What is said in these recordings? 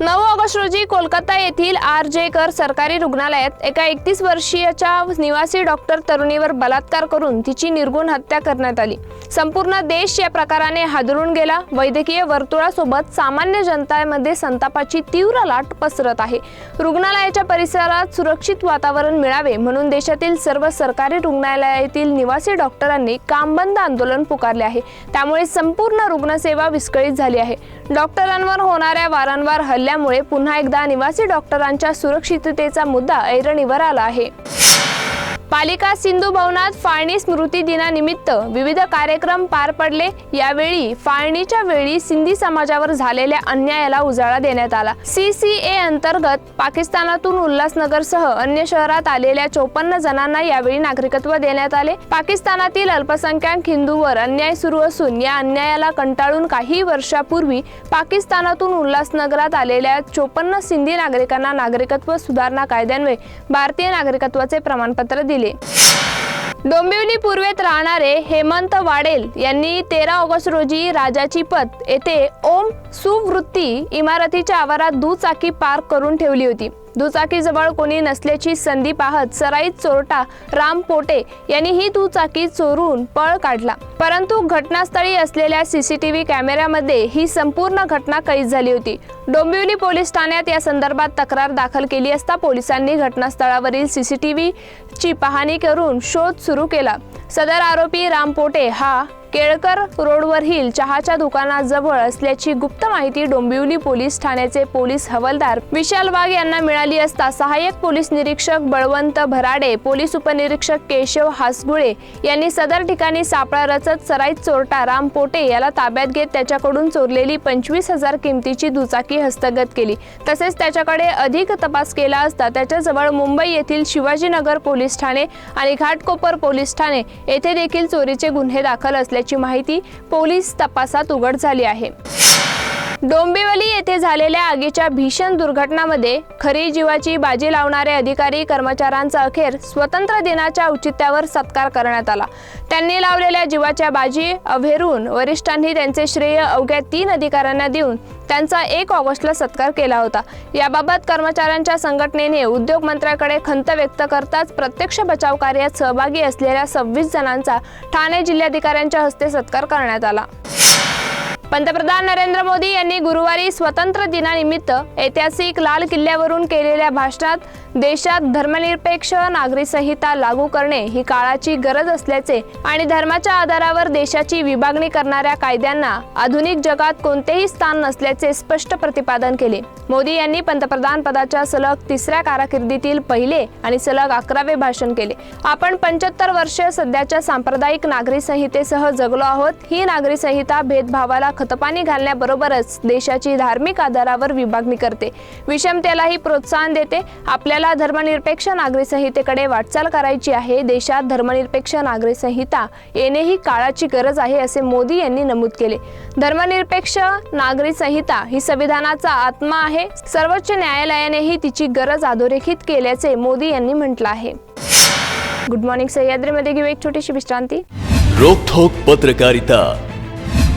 नऊ ऑगस्ट रोजी कोलकाता येथील आर जे कर सरकारी रुग्णालयात एका एकतीस वर्षीयच्या निवासी डॉक्टर तरुणीवर बलात्कार करून तिची निर्गुण हत्या करण्यात आली. संपूर्ण देश या प्रकाराने हादरून गेला. वैद्यकीय वर्तुळासोबत सामान्य जनतामध्ये संतापाची तीव्र लाट पसरत आहे. रुग्णालयाच्या परिसरात सुरक्षित वातावरण मिळावे म्हणून देशातील सर्व सरकारी रुग्णालयातील निवासी डॉक्टरांनी कामबंद आंदोलन पुकारले आहे. त्यामुळे संपूर्ण रुग्णसेवा विस्कळीत झाली आहे. डॉक्टरांवर होणाऱ्या वारंवार हल्ल्यामुळे पुन्हा एकदा निवासी डॉक्टरांच्या सुरक्षिततेचा मुद्दा ऐरणीवर आला आहे. पालिका सिंधू भवनात फाळणी स्मृती दिनानिमित्त विविध कार्यक्रम पार पडले. यावेळी फाळणीच्या वेळी सिंधी समाजावर झालेल्या अन्यायाला उजाळा देण्यात आला. सी सी ए अंतर्गत पाकिस्तानातून उल्हासनगरसह अन्य शहरात आलेल्या चोपन्न जणांना यावेळी नागरिकत्व देण्यात आले. पाकिस्तानातील अल्पसंख्याक हिंदूवर अन्याय सुरू असून या अन्यायाला कंटाळून काही वर्षापूर्वी पाकिस्तानातून उल्हासनगरात आलेल्या चोपन्न सिंधी नागरिकांना नागरिकत्व सुधारणा कायद्यान्वये भारतीय नागरिकत्वाचे प्रमाणपत्र दिले. डोंबिवली पूर्वेत राहणारे हेमंत वाडेल यांनी तेरा ऑगस्ट रोजी राजाची पत येथे ओम सुवृत्ती इमारतीच्या आवारात दुचाकी पार्क करून ठेवली होती. दुचाकीजवळ कोणी नसल्याची संधी पाहत सराईत चोरटा राम पोटे यांनी ही दुचाकी चोरून पळ काढला. परंतु घटनास्थळी असलेल्या सीसीटीव्ही कॅमेऱ्यामध्ये ही संपूर्ण घटना कैद झाली होती. डोंबिवली पोलीस ठाण्यात या संदर्भात तक्रार दाखल केली असता पोलिसांनी घटनास्थळावरील सीसीटीव्हीची पाहणी करून शोध सुरू केला. सदर आरोपी राम पोटे हा केळकर रोडवरील चहाच्या दुकानाजवळ असल्याची गुप्त माहिती डोंबिवली पोलीस ठाण्याचे पोलीस हवालदार विशाल वाघ यांना मिळाली असता सहाय्यक पोलीस निरीक्षक बळवंत भराडे पोलीस उपनिरीक्षक केशव हासगुळे यांनी सदर ठिकाणी सापळा रचत सराईत चोरटा राम पोटे याला ताब्यात घेत त्याच्याकडून चोरलेली पंचवीस हजार किमतीची दुचाकी हस्तगत केली. तसेच त्याच्याकडे अधिक तपास केला असता त्याच्याजवळ मुंबई येथील शिवाजीनगर पोलीस ठाणे आणि घाटकोपर पोलीस ठाणे येथे देखील चोरीचे गुन्हे दाखल असल्याचे माहिती पोलीस तपासात उघड झाली आहे. डोंबिवली येथे झालेल्या आगीच्या भीषण दुर्घटनामध्ये खरी जीवाची बाजी लावणारे अधिकारी कर्मचाऱ्यांचा अखेर स्वतंत्र दिनाच्या औचित्यावर सत्कार करण्यात आला. त्यांनी लावलेल्या जीवाच्या बाजी अभेरून वरिष्ठांनी त्यांचे श्रेय अवघ्या तीन अधिकाऱ्यांना देऊन त्यांचा एक ऑगस्टला सत्कार केला होता. याबाबत कर्मचाऱ्यांच्या संघटनेने उद्योग मंत्र्याकडे खंत व्यक्त करताच प्रत्यक्ष बचाव कार्यात सहभागी असलेल्या सव्वीस जणांचा ठाणे जिल्हाधिकाऱ्यांच्या हस्ते सत्कार करण्यात आला. पंतप्रधान नरेंद्र मोदी यांनी गुरुवारी स्वतंत्र दिनानिमित्त ऐतिहासिक लाल किल्ल्यावरून केलेल्या भाषणात देशात धर्मनिरपेक्ष नागरी संहिता लागू करणे ही काळाची गरज असल्याचे आणि धर्माच्या आधारावर देशाची विभागणी करणाऱ्या कायद्यांना आधुनिक जगात कोणतेही स्थान नसल्याचे स्पष्ट प्रतिपादन केले. मोदी यांनी पंतप्रधान पदाच्या सलग तिसऱ्या कारकिर्दीतील पहिले आणि सलग अकरावे भाषण केले. आपण पंच्याहत्तर वर्ष सध्याच्या सांप्रदायिक नागरी संहितेसह जगलो आहोत. ही नागरी संहिता भेदभावाला खतपाणी घालण्याबरोबरच देशाची धार्मिक आधारावर विभागणी करते. विषमतेलाही प्रोत्साहन देते. आपल्याला धर्मनिरपेक्ष नागरी संहितेकडे वाटचाल करायची आहे. देशात धर्मनिरपेक्ष नागरी संहिता येणे ही काळाची गरज आहे असे मोदी यांनी नमूद केले. धर्मनिरपेक्ष नागरी संहिता ही संविधानाचा आत्मा आहे. सर्वोच्च न्यायालयानेही तिची गरज अधोरेखित केल्याचे मोदी यांनी म्हटलं आहे. गुड मॉर्निंग सह्याद्रीमध्ये घेऊ एक छोटीशी विश्रांती. रोखोक पत्रकारिता.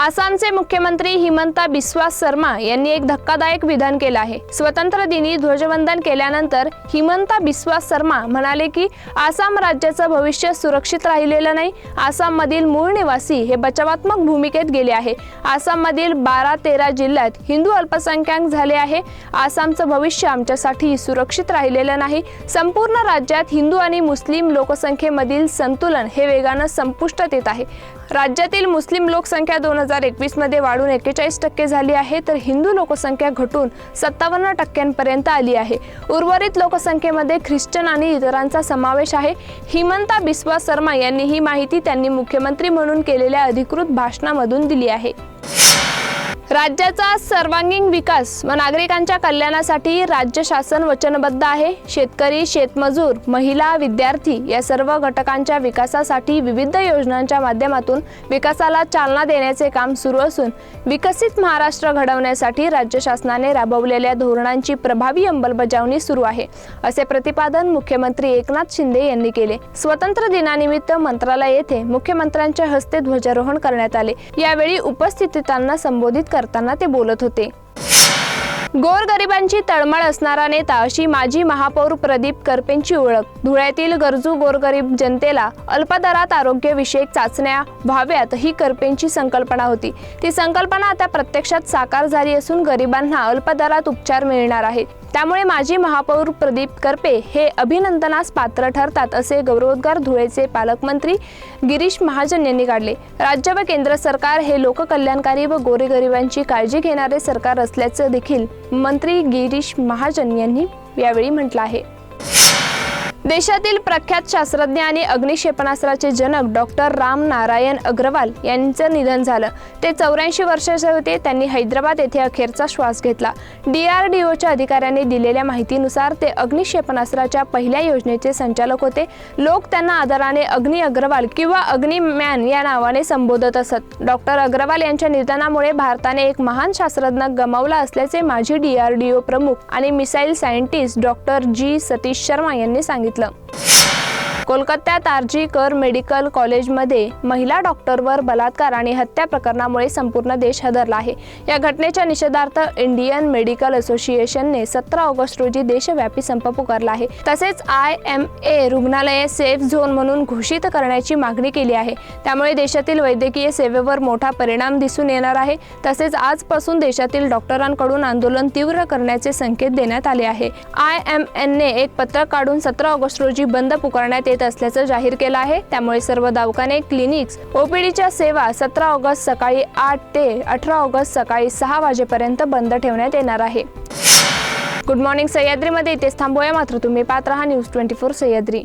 आसामचे मुख्यमंत्री हिमंता बिस्वा शर्मा यांनी एक धक्कादायक विधान केलं आहे. स्वतंत्र दिनी ध्वजवंदन केल्यानंतर हिमंता बिस्वा शर्मा म्हणाले की आसाम राज्याचं भविष्य सुरक्षित राहिलेलं नाही. आसाममधील मूळ निवासी हे बचावात्मक भूमिकेत गेले आहे. आसाममधील बारा तेरा जिल्ह्यात हिंदू अल्पसंख्याक झाले आहे. आसामचं भविष्य आमच्यासाठी सुरक्षित राहिलेलं नाही. संपूर्ण राज्यात हिंदू आणि मुस्लिम लोकसंख्येमधील संतुलन हे वेगानं संपुष्टात येत आहे. राज्यातील मुस्लिम लोकसंख्या दोन हजार एकवीसमध्ये वाढून एक्केचाळीस टक्के झाली आहे तर हिंदू लोकसंख्या घटून सत्तावन्न टक्क्यांपर्यंत आली आहे. उर्वरित लोकसंख्येमध्ये ख्रिश्चन आणि इतरांचा समावेश आहे. हिमंता बिस्वा शर्मा यांनी ही माहिती त्यांनी मुख्यमंत्री म्हणून केलेल्या अधिकृत भाषणामधून दिली आहे. राज्याचा सर्वांगीण विकास व नागरिकांच्या कल्याणासाठी राज्य शासन वचनबद्ध आहे. शेतकरी शेतमजूर महिला विद्यार्थी या सर्व घटकांच्या विकासासाठी विविध योजनांच्या माध्यमातून विकासाला चालना देण्याचे काम सुरू असून विकसित महाराष्ट्र घडवण्यासाठी राज्य शासनाने राबवलेल्या धोरणांची प्रभावी अंमलबजावणी सुरू आहे असे प्रतिपादन मुख्यमंत्री एकनाथ शिंदे यांनी केले. स्वतंत्र दिनानिमित्त मंत्रालय येथे मुख्यमंत्र्यांच्या हस्ते ध्वजारोहण करण्यात आले. यावेळी उपस्थितांना संबोधित करताना ते बोलत होते. गोरगरिबांची तळमळ असणारा नेता अशी माजी महापौर प्रदीप करपेंची ओळख. धुळ्यातील गरजू गोरगरीब जनतेला अल्पदरात आरोग्यविषयक चाचण्या व्हाव्यात ही करपेंची संकल्पना होती. ती संकल्पना आता प्रत्यक्षात साकार झाली असून गरिबांना अल्पदरात उपचार मिळणार आहे त्यामुळे माजी महापौर प्रदीप करपे हे अभिनंदनास पात्र ठरतात असे गौरवोद्गार धुळेचे पालकमंत्री गिरीश महाजन यांनी काढले. राज्य व केंद्र सरकार हे लोककल्याणकारी व गोरेगरिबांची काळजी घेणारे सरकार असल्याचं देखील मंत्री गिरीश महाजन यांनी यावेळी म्हटलं आहे. देशातील प्रख्यात शास्त्रज्ञ आणि अग्निक्षेपणास्त्राचे जनक डॉक्टर राम नारायण अग्रवाल यांचं निधन झालं. ते चौऱ्याऐंशी वर्षाचे होते. त्यांनी हैदराबाद येथे अखेरचा श्वास घेतला. डी आर डी ओच्या अधिकाऱ्यांनी दिलेल्या माहितीनुसार ते अग्निक्षेपणास्त्राच्या पहिल्या योजनेचे संचालक होते. लोक त्यांना आदराने अग्नि अग्रवाल किंवा अग्निमॅन या नावाने संबोधत असत. डॉक्टर अग्रवाल यांच्या निधनामुळे भारताने एक महान शास्त्रज्ञ गमावला असल्याचे माजी डीआरडीओ प्रमुख आणि missile scientist doctor G Satish Sharma यांनी सांगितले. ইসলাম कोलकात्यात आरजी कर मेडिकल कॉलेजमध्ये महिला डॉक्टरवर बलात्कार आणि हत्या प्रकरणामुळे संपूर्ण देश हादरला आहे. या घटनेच्या निषेधार्थ इंडियन मेडिकल असोसिएशनने सतरा ऑगस्ट रोजी देशव्यापी संप पुकारला आहे. तसेच आय एम ए रुग्णालये सेफ झोन म्हणून घोषित करण्याची मागणी केली आहे. त्यामुळे देशातील वैद्यकीय सेवेवर मोठा परिणाम दिसून येणार आहे. तसेच आजपासून देशातील डॉक्टरांकडून आंदोलन तीव्र करण्याचे संकेत देण्यात आले आहे. आय एम एनने एक पत्रक काढून सतरा ऑगस्ट रोजी बंद पुकारण्यात येत असल्याचं जाहीर केलं आहे. त्यामुळे सर्व दवाखाने क्लिनिक्स ओपीडीच्या सेवा सतरा ऑगस्ट सकाळी आठ ते अठरा ऑगस्ट सकाळी सहा वाजेपर्यंत बंद ठेवण्यात येणार आहे. गुड मॉर्निंग सह्याद्रीमध्ये इथेच थांबूया. मात्र तुम्ही पात्र हा न्यूज ट्वेंटी फोर सह्याद्री.